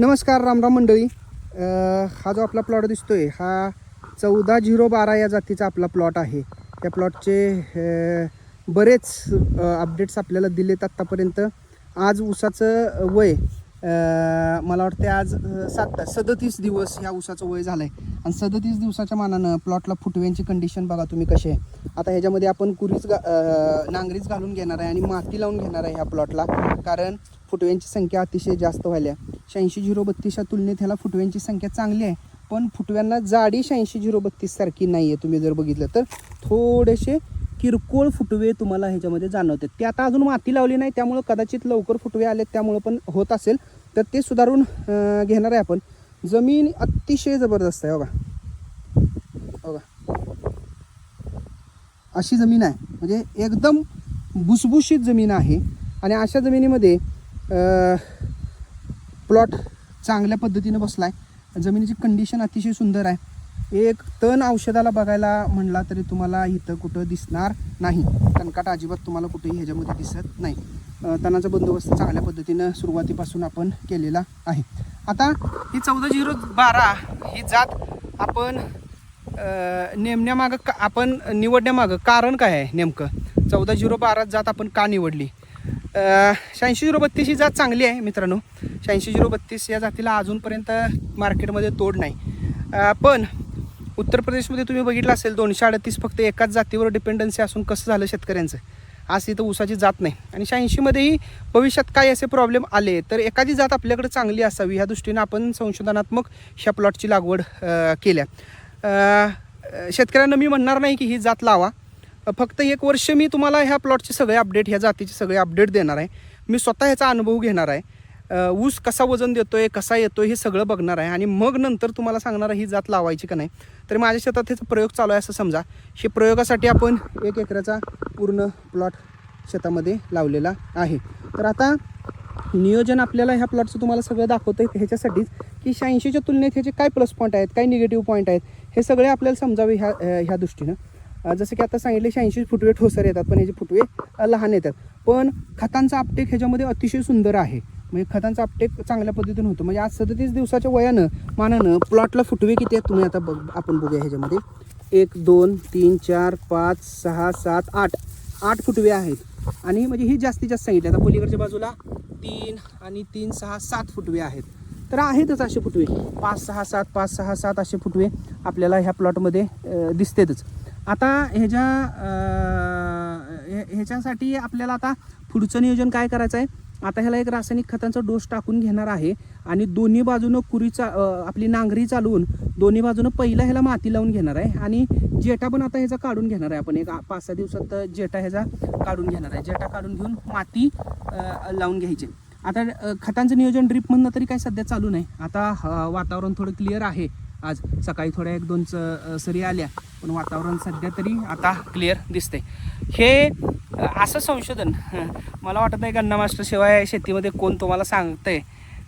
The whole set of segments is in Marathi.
नमस्कार रामराम मंडळी. हा जो आपला प्लॉट दिसतोय हा चौदा झिरो बारा या जातीचा आपला प्लॉट आहे. त्या प्लॉटचे बरेच अपडेट्स आपल्याला दिलेत आत्तापर्यंत. आज ऊसाचं वय मला वाटते आज सात सदतीस दिवस ह्या ऊसाचं वय झालं आहे आणि सदतीस दिवसाच्या मानानं प्लॉटला फुटव्यांची कंडिशन बघा तुम्ही कसे आहे. आता ह्याच्यामध्ये आपण कुरीच गा नांगरीच घालून घेणार आहे आणि माती लावून घेणार आहे ह्या प्लॉटला कारण फुटव्यांची संख्या अतिशय जास्त व्हायला शहाऐंशी झिरो बत्तीसच्या तुलनेत ह्याला फुटव्यांची संख्या चांगली आहे. पण फुटव्यांना जाडी शहाऐंशी झिरो बत्तीससारखी नाही आहे तुम्ही जर बघितलं तर. थोडेसे किरकोळ फुटवे तुम्हाला ह्याच्यामध्ये जाणवतात ते आता अजून माती लावली नाही त्यामुळं कदाचित लवकर फुटवे आले त्यामुळं पण होत असेल. तर ते सुधारून घेणार आहे आपण. जमीन अतिशय जबरदस्त आहे हो बघा हो बघा अशी जमीन आहे. म्हणजे एकदम भुसभुशीत जमीन आहे. आणि अशा जमिनीमध्ये प्लॉट चांगल्या पद्धतीनं बसला आहे जमिनीची कंडिशन अतिशय सुंदर आहे. एक तण औषधाला बघायला म्हणला तरी तुम्हाला इथं कुठं दिसणार नाही. तणकाट अजिबात तुम्हाला कुठेही ह्याच्यामध्ये दिसत नाही. तणाचा बंदोबस्त चांगल्या पद्धतीनं सुरुवातीपासून आपण केलेला आहे. आता ही चौदा झिरो बारा ही जात आपण नेमण्यामागं का आपण निवडण्यामागं कारण काय आहे नेमकं? चौदा झिरो बारा जात आपण का निवडली? शहाऐंशी झिरो बत्तीस ही जात चांगली आहे मित्रांनो. शहाऐंशी झिरो बत्तीस या जातीला अजूनपर्यंत मार्केटमध्ये तोड नाही. पण उत्तर प्रदेशमध्ये तुम्ही बघितलं असेल दोनशे अडतीस फक्त एकाच जातीवर डिपेंडन्सी असून कसं झालं शेतकऱ्यांचं? आज इथं ऊसाची जात नाही. आणि शहाऐंशीमध्येही भविष्यात काय असे प्रॉब्लेम आले तर एखादी जात आपल्याकडे चांगली असावी ह्या दृष्टीनं आपण संशोधनात्मक ह्या प्लॉटची लागवड केल्या. शेतकऱ्यांना मी म्हणणार नाही की ही जात लावा. फक्त एक वर्ष मी तुम्हाला ह्या प्लॉटचे सगळे अपडेट ह्या जातीचे सगळे अपडेट देणार आहे. मी स्वतः ह्याचा अनुभव घेणार आहे. ऊस कसा वजन देतो आहे कसा येतो हे सगळं बघणार आहे आणि मग नंतर तुम्हाला सांगणार आहे ही जात लावायची का नाही. तर माझ्या शेतात ह्याचा प्रयोग चालू आहे असं समजा. हे प्रयोगासाठी आपण एक एकराचा पूर्ण प्लॉट शेतामध्ये लावलेला आहे. तर आता नियोजन आपल्याला ह्या प्लॉटचं तुम्हाला सगळं दाखवतं आहे ह्याच्यासाठीच की शहाऐंशीच्या तुलनेत ह्याचे काय प्लस पॉईंट आहेत काय निगेटिव्ह पॉईंट आहेत हे सगळे आपल्याला समजावे ह्या ह्या दृष्टीनं. जसं की आता सांगितले शहाऐंशी फुटवे ठोसर येतात पण ह्याचे फुटवे लहान येतात. पण खतांचा आपटेक ह्याच्यामध्ये अतिशय सुंदर आहे. म्हणजे खतांचा अपटेक चांगल्या पद्धतीने होतो. म्हणजे आज सदतीस दिवसाच्या वयानं मानानं प्लॉटला फुटवे किती आहेत तुम्ही आता बघ आपण बघूया ह्याच्यामध्ये. एक दोन तीन चार पाच सहा सात आठ. आठ फुटवे आहेत. आणि म्हणजे ही जास्तीत जास्त सांगितली. आता पलीकडच्या बाजूला तीन आणि तीन सहा सात फुटवे आहेत. तर आहेतच असे फुटवे. पाच सहा सात पाच सहा सात असे फुटवे आपल्याला ह्या प्लॉटमध्ये दिसतेतच. आता ह्याच्या ह्याच्यासाठी आपल्याला आता पुढचं नियोजन काय करायचं आहे? आता ह्याला एक रासायनिक खतांचा डोस टाकून घेणार आहे आणि दोन्ही बाजूनं कुरीचा आपली नांगरी चालवून दोन्ही बाजूनं पहिला ह्याला माती लावून घेणार आहे आणि जेटा पण आता ह्याचा काढून घेणार आहे आपण. एक पाच सहा दिवसात जेटा ह्याचा काढून घेणार आहे. जेटा काढून घेऊन माती लावून घ्यायची. आता खतांचं नियोजन ड्रीप म्हणणं तरी काय सध्या चालू नाही. आता वातावरण थोडं क्लिअर आहे. आज सकाळी थोड्या एक दोन सरी आल्या. पण वातावरण सध्या तरी आता क्लिअर दिसते हे असं संशोधन मला वाटत नाही गन्ना मास्टर शिवाय शेतीमध्ये कोण तुम्हाला सांगतंय.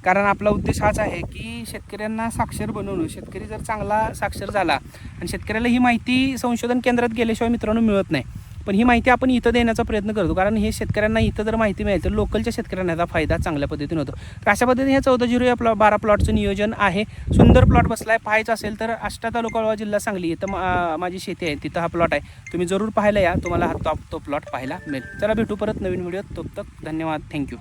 कारण आपला उद्देश हाच आहे की शेतकऱ्यांना साक्षर बनवणं. शेतकरी जर चांगला साक्षर झाला आणि शेतकऱ्याला ही माहिती संशोधन केंद्रात गेल्याशिवाय मित्रांनो मिळत नाही. पण ही माहिती आपण इथं देण्याचा प्रयत्न करतो. कारण हे शेतकऱ्यांना इथं जर माहिती मिळेल तर लोकलच्या शेतकऱ्यांना याचा फायदा चांगल्या पद्धतीने होतो. तर अशा पद्धतीने हे चौदा झिरो या प्लॉ बारा प्लॉटचं नियोजन आहे. सुंदर प्लॉट बसला आहे पाहायचं असेल तर आष्टा तालुका जिल्हा सांगली इथं मा- माझी शेती आहे. तिथं हा प्लॉट आहे. तुम्ही जरूर पाहायला या. तुम्हाला हा टॉप तो प्लॉट पाहायला मिळेल. चला भेटू परत नवीन व्हिडिओ तो तक धन्यवाद. थँक्यू.